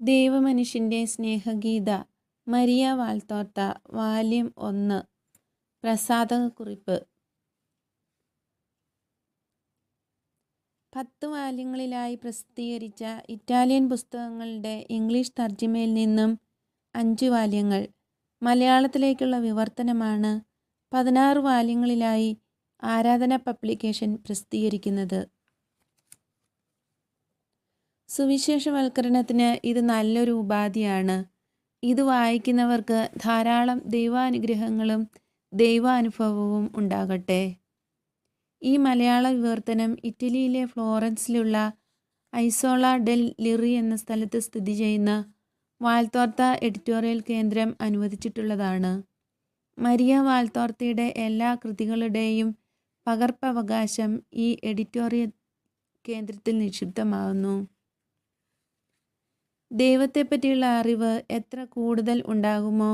ദൈവമനുഷ്യന്റെ സ്നേഹഗീത Maria വാൾത്തോർത്ത വാല്യം ഒന്ന് പ്രസാദകുറിപ്പ് പത്ത് വാല്യങ്ങളിലായി പ്രസിദ്ധീകരിച്ച ഇറ്റാലിയൻ പുസ്തകങ്ങളുടെ ഇംഗ്ലീഷ് തർജിമയിൽ നിന്നും അഞ്ച് വാല്യങ്ങൾ മലയാളത്തിലേക്കുള്ള വിവർത്തനമാണ് പതിനാറ് വാല്യങ്ങളിലായി ആരാധന പബ്ലിക്കേഷൻ പ്രസിദ്ധീകരിക്കുന്നത്. സുവിശേഷവൽക്കരണത്തിന് ഇത് നല്ലൊരു ഉപാധിയാണ്. ഇത് വായിക്കുന്നവർക്ക് ധാരാളം ദൈവാനുഗ്രഹങ്ങളും ദൈവാനുഭവവും ഉണ്ടാകട്ടെ. ഈ മലയാള വിവർത്തനം ഇറ്റലിയിലെ ഫ്ലോറൻസിലുള്ള ഐസോള ഡെൽ ലിറി എന്ന സ്ഥലത്ത് സ്ഥിതി ചെയ്യുന്ന വാൽത്തോർത്ത എഡിറ്റോറിയൽ കേന്ദ്രം അനുവദിച്ചിട്ടുള്ളതാണ്. മരിയ വാൽത്തോർത്തയുടെ എല്ലാ കൃതികളുടെയും പകർപ്പവകാശം ഈ എഡിറ്റോറിയൽ കേന്ദ്രത്തിൽ നിക്ഷിപ്തമാകുന്നു ദൈവത്തെപ്പറ്റിയുള്ള അറിവ് എത്ര കൂടുതൽ ഉണ്ടാകുമോ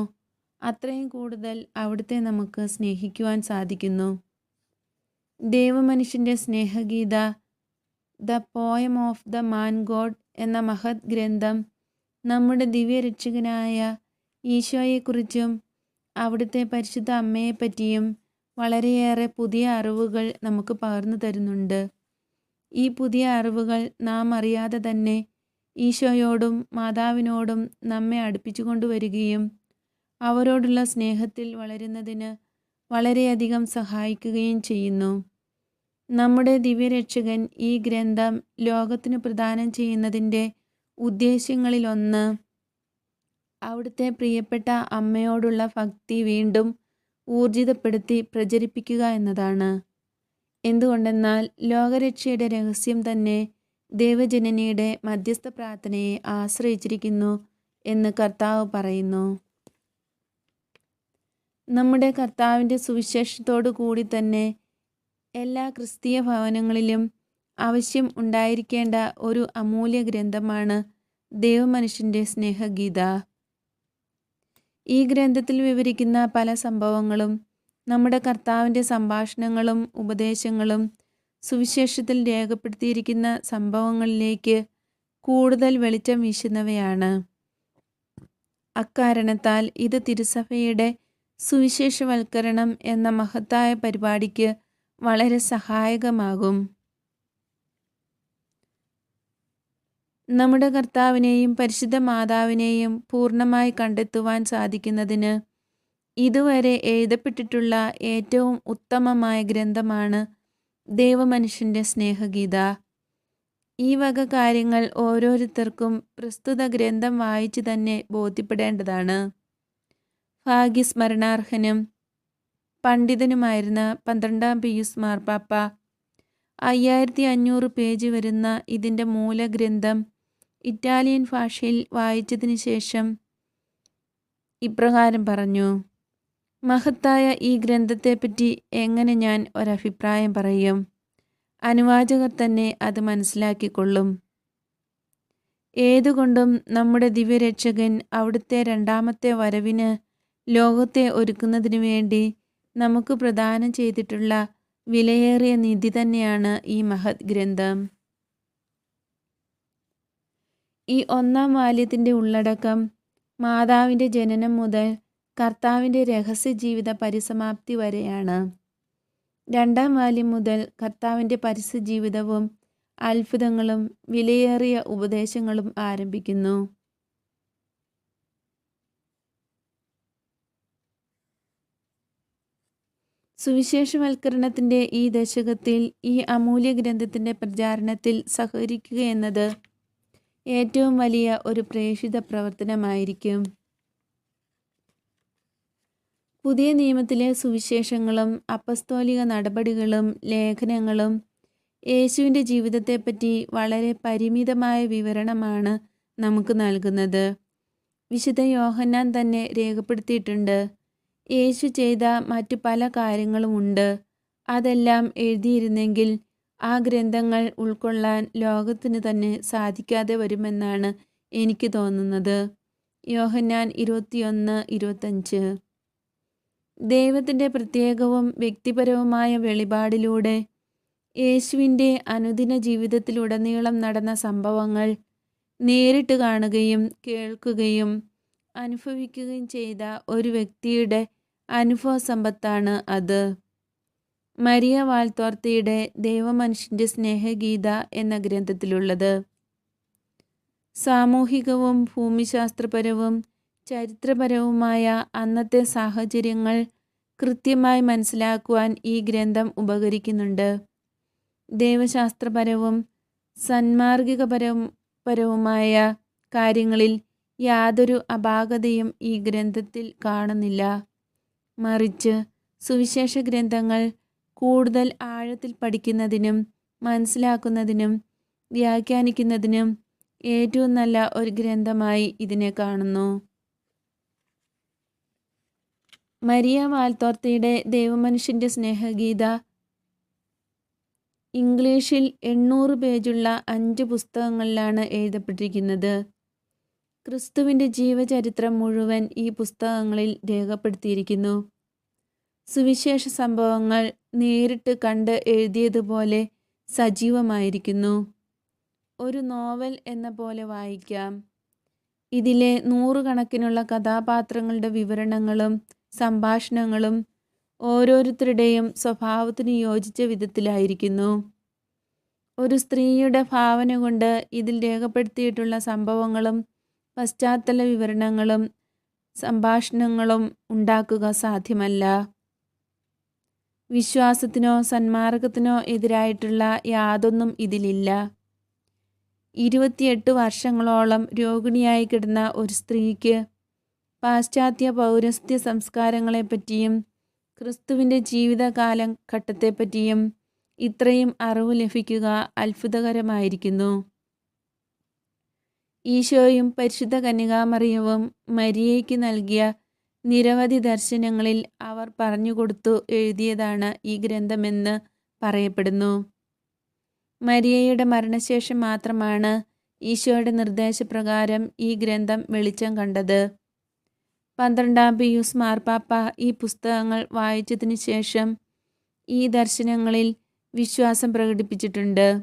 അത്രയും കൂടുതൽ അവിടുത്തെ നമുക്ക് സ്നേഹിക്കുവാൻ സാധിക്കുന്നു. ദൈവമനുഷ്യന്റെ സ്നേഹഗീത the poem of the man god എന്ന മഹത് ഗ്രന്ഥം നമ്മുടെ ദിവ്യരക്ഷകനായ ഈശോയെക്കുറിച്ചും അവിടുത്തെ പരിശുദ്ധ അമ്മയെപ്പറ്റിയും വളരെയേറെ പുതിയ അറിവുകൾ നമുക്ക് പകർന്നു തരുന്നുണ്ട്. ഈ പുതിയ അറിവുകൾ നാം അറിയാതെ തന്നെ ഈശോയോടും മാതാവിനോടും നമ്മെ അടുപ്പിച്ചു കൊണ്ടുവരികയും അവരോടുള്ള സ്നേഹത്തിൽ വളരുന്നതിന് വളരെയധികം സഹായിക്കുകയും ചെയ്യുന്നു. നമ്മുടെ ദിവ്യരക്ഷകൻ ഈ ഗ്രന്ഥം ലോകത്തിന് പ്രദാനം ചെയ്യുന്നതിന്റെ ഉദ്ദേശ്യങ്ങളിലൊന്ന്. അവിടുത്തെ പ്രിയപ്പെട്ട അമ്മയോടുള്ള ഭക്തി വീണ്ടും ഊർജിതപ്പെടുത്തി പ്രചരിപ്പിക്കുക എന്നതാണ്. എന്തുകൊണ്ടെന്നാൽ ലോകരക്ഷയുടെ രഹസ്യം തന്നെ ദേവജനനിയുടെ മധ്യസ്ഥ പ്രാർത്ഥനയെ ആശ്രയിച്ചിരിക്കുന്നു എന്ന് കർത്താവ് പറയുന്നു. നമ്മുടെ കർത്താവിന്റെ സുവിശേഷത്തോടു കൂടി തന്നെ എല്ലാ ക്രിസ്തീയ ഭവനങ്ങളിലും ആവശ്യം ഉണ്ടായിരിക്കേണ്ട ഒരു അമൂല്യ ഗ്രന്ഥമാണ് ദേവമനുഷ്യന്റെ സ്നേഹഗീത. ഈ ഗ്രന്ഥത്തിൽ വിവരിക്കുന്ന പല സംഭവങ്ങളും നമ്മുടെ കർത്താവിന്റെ സംഭാഷണങ്ങളും ഉപദേശങ്ങളും സുവിശേഷത്തിൽ രേഖപ്പെടുത്തിയിരിക്കുന്ന സംഭവങ്ങളിലേക്ക് കൂടുതൽ വെളിച്ചം വീശുന്നവയാണ്. അക്കാരണത്താൽ ഇത് തിരുസഭയുടെ സുവിശേഷവൽക്കരണം എന്ന മഹത്തായ പരിപാടിക്ക് വളരെ സഹായകമാകും. നമ്മുടെ കർത്താവിനെയും പരിശുദ്ധ മാതാവിനെയും പൂർണമായി കണ്ടെത്തുവാൻ സാധിക്കുന്നതിന് ഇതുവരെ എഴുതപ്പെട്ടിട്ടുള്ള ഏറ്റവും ഉത്തമമായ ഗ്രന്ഥമാണ് ദൈവമനുഷ്യന്റെ സ്നേഹഗീത. ഈ വക കാര്യങ്ങൾ ഓരോരുത്തർക്കും പ്രസ്തുത ഗ്രന്ഥം വായിച്ചു തന്നെ ബോധ്യപ്പെടേണ്ടതാണ്. ഭാഗ്യസ്മരണാർഹനും പണ്ഡിതനുമായിരുന്ന പന്ത്രണ്ടാം പിയൂസ് മാർപ്പാപ്പ അയ്യായിരത്തി അഞ്ഞൂറ് പേജ് വരുന്ന ഇതിന്റെ മൂലഗ്രന്ഥം ഇറ്റാലിയൻ ഭാഷയിൽ വായിച്ചതിന് ശേഷം ഇപ്രകാരം പറഞ്ഞു. മഹത്തായ ഈ ഗ്രന്ഥത്തെപ്പറ്റി എങ്ങനെ ഞാൻ ഒരഭിപ്രായം പറയും? അനുവാചകർ തന്നെ അത് മനസ്സിലാക്കിക്കൊള്ളും. ഏതുകൊണ്ടും നമ്മുടെ ദിവ്യരക്ഷകൻ അവിടുത്തെ രണ്ടാമത്തെ വരവിന് ലോകത്തെ ഒരുക്കുന്നതിനു വേണ്ടി നമുക്ക് പ്രദാനം ചെയ്തിട്ടുള്ള വിലയേറിയ നിധി തന്നെയാണ് ഈ മഹത് ഗ്രന്ഥം. ഈ ഒന്നാം വാല്യത്തിന്റെ ഉള്ളടക്കം മാതാവിന്റെ ജനനം മുതൽ കർത്താവിന്റെ രഹസ്യ ജീവിത പരിസമാപ്തി വരെയാണ്. രണ്ടാം വാല്യം മുതൽ കർത്താവിന്റെ പരിസജീവിതവും അത്ഭുതങ്ങളും വിലയേറിയ ഉപദേശങ്ങളും ആരംഭിക്കുന്നു. സുവിശേഷവൽക്കരണത്തിന്റെ ഈ ദശകത്തിൽ ഈ അമൂല്യ ഗ്രന്ഥത്തിന്റെ പ്രചാരണത്തിൽ സഹകരിക്കുക എന്നത് ഏറ്റവും വലിയ ഒരു പ്രേഷിത പ്രവർത്തനമായിരിക്കും. പുതിയ നിയമത്തിലെ സുവിശേഷങ്ങളും അപ്പസ്തോലിക നടപടികളും ലേഖനങ്ങളും യേശുവിന്റെ ജീവിതത്തെപ്പറ്റി വളരെ പരിമിതമായ വിവരണമാണ് നമുക്ക് നൽകുന്നത്. വിശുദ്ധ യോഹന്നാൻ തന്നെ രേഖപ്പെടുത്തിയിട്ടുണ്ട്. യേശു ചെയ്ത മറ്റു പല കാര്യങ്ങളുമുണ്ട് അതെല്ലാം എഴുതിയിരുന്നെങ്കിൽ ആ ഗ്രന്ഥങ്ങൾ ഉൾക്കൊള്ളാൻ ലോകത്തിന് തന്നെ സാധിക്കാതെ വരുമെന്നാണ് എനിക്ക് തോന്നുന്നത്. യോഹന്നാൻ ഇരുപത്തിയൊന്ന് ഇരുപത്തഞ്ച്. ദൈവത്തിന്റെ പ്രത്യേകവും വ്യക്തിപരവുമായ വെളിപാടിലൂടെ യേശുവിന്റെ അനുദിന ജീവിതത്തിലുടനീളം നടന്ന സംഭവങ്ങൾ നേരിട്ട് കാണുകയും കേൾക്കുകയും അനുഭവിക്കുകയും ചെയ്ത ഒരു വ്യക്തിയുടെ അനുഭവ സമ്പത്താണ് അത്. മരിയ വാൽത്തോർത്തിയുടെ ദൈവമനുഷ്യന്റെ സ്നേഹഗീത എന്ന ഗ്രന്ഥത്തിലുള്ളത്. സാമൂഹികവും ഭൂമിശാസ്ത്രപരവും ചരിത്രപരവുമായ അന്നത്തെ സാഹചര്യങ്ങൾ കൃത്യമായി മനസ്സിലാക്കുവാൻ ഈ ഗ്രന്ഥം ഉപകരിക്കുന്നുണ്ട്. ദൈവശാസ്ത്രപരവും സന്മാർഗികപരവും പരവുമായ കാര്യങ്ങളിൽ യാതൊരു അപാകതയും ഈ ഗ്രന്ഥത്തിൽ കാണുന്നില്ല. മറിച്ച് സുവിശേഷ ഗ്രന്ഥങ്ങൾ കൂടുതൽ ആഴത്തിൽ പഠിക്കുന്നതിനും മനസ്സിലാക്കുന്നതിനും വ്യാഖ്യാനിക്കുന്നതിനും ഏറ്റവും നല്ല ഒരു ഗ്രന്ഥമായി ഇതിനെ കാണുന്നു. മരിയ മാൽത്തോർത്തിയുടെ ദൈവമനുഷ്യന്റെ സ്നേഹഗീത. ഇംഗ്ലീഷിൽ എണ്ണൂറ് പേജുള്ള അഞ്ച് പുസ്തകങ്ങളിലാണ് എഴുതപ്പെട്ടിരിക്കുന്നത്. ക്രിസ്തുവിന്റെ ജീവചരിത്രം മുഴുവൻ ഈ പുസ്തകങ്ങളിൽ രേഖപ്പെടുത്തിയിരിക്കുന്നു. സുവിശേഷ സംഭവങ്ങൾ നേരിട്ട് കണ്ട് എഴുതിയതുപോലെ സജീവമായിരിക്കുന്നു. ഒരു നോവൽ എന്ന പോലെ വായിക്കാം. ഇതിലെ നൂറുകണക്കിനുള്ള കഥാപാത്രങ്ങളുടെ വിവരണങ്ങളും സംഭാഷണങ്ങളും ഓരോരുത്തരുടെയും സ്വഭാവത്തിന് യോജിച്ച വിധത്തിലായിരിക്കുന്നു. ഒരു സ്ത്രീയുടെ ഭാവന കൊണ്ട് ഇതിൽ രേഖപ്പെടുത്തിയിട്ടുള്ള സംഭവങ്ങളും പശ്ചാത്തല വിവരണങ്ങളും സംഭാഷണങ്ങളും ഉണ്ടാക്കുക സാധ്യമല്ല. വിശ്വാസത്തിനോ സന്മാർഗത്തിനോ എതിരായിട്ടുള്ള യാതൊന്നും ഇതിലില്ല. ഇരുപത്തിയെട്ട് വർഷങ്ങളോളം രോഗിണിയായി കിടന്ന ഒരു സ്ത്രീക്ക് പാശ്ചാത്യ പൗരസ്ത്യ സംസ്കാരങ്ങളെപ്പറ്റിയും ക്രിസ്തുവിന്റെ ജീവിതകാലം ഘട്ടത്തെപ്പറ്റിയും ഇത്രയും അറിവ് ലഭിക്കുക അത്ഭുതകരമായിരിക്കുന്നു. ഈശോയും പരിശുദ്ധ കന്യകാമറിയവും മരിയയ്ക്ക് നൽകിയ നിരവധി ദർശനങ്ങളിൽ അവർ പറഞ്ഞുകൊടുത്തു എഴുതിയതാണ് ഈ ഗ്രന്ഥമെന്ന് പറയപ്പെടുന്നു. മരിയയുടെ മരണശേഷം മാത്രമാണ് ഈശോയുടെ നിർദ്ദേശപ്രകാരം ഈ ഗ്രന്ഥം വെളിച്ചം കണ്ടത്. പന്ത്രണ്ടാം പിയൂസ് മാർപ്പാപ്പ ഈ പുസ്തകങ്ങൾ വായിച്ചതിന് ശേഷം ഈ ദർശനങ്ങളിൽ വിശ്വാസം പ്രകടിപ്പിച്ചിട്ടുണ്ട്.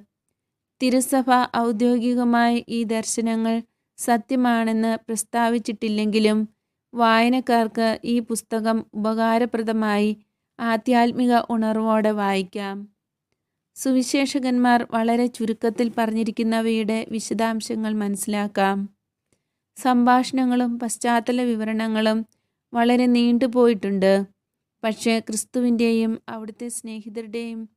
തിരുസഭ ഔദ്യോഗികമായി ഈ ദർശനങ്ങൾ സത്യമാണെന്ന് പ്രസ്താവിച്ചിട്ടില്ലെങ്കിലും വായനക്കാർക്ക് ഈ പുസ്തകം ഉപകാരപ്രദമായി ആധ്യാത്മിക ഉണർവോടെ വായിക്കാം. സുവിശേഷകന്മാർ വളരെ ചുരുക്കത്തിൽ പറഞ്ഞിരിക്കുന്നവയുടെ വിശദാംശങ്ങൾ മനസ്സിലാക്കാം. സംഭാഷണങ്ങളും പശ്ചാത്തല വിവരണങ്ങളും വളരെ നീണ്ടുപോയിട്ടുണ്ട് പക്ഷേ ക്രിസ്തുവിന്റെയും അവിടുത്തെ സ്നേഹിതരുടെയും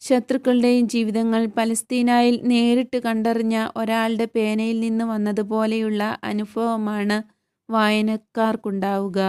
ശത്രുക്കളുടെയും ജീവിതങ്ങൾ പലസ്തീനായിൽ നേരിട്ട് കണ്ടറിഞ്ഞ ഒരാളുടെ പേനയിൽ നിന്ന് വന്നതുപോലെയുള്ള അനുഭവമാണ് വായനക്കാർക്കുണ്ടാവുക.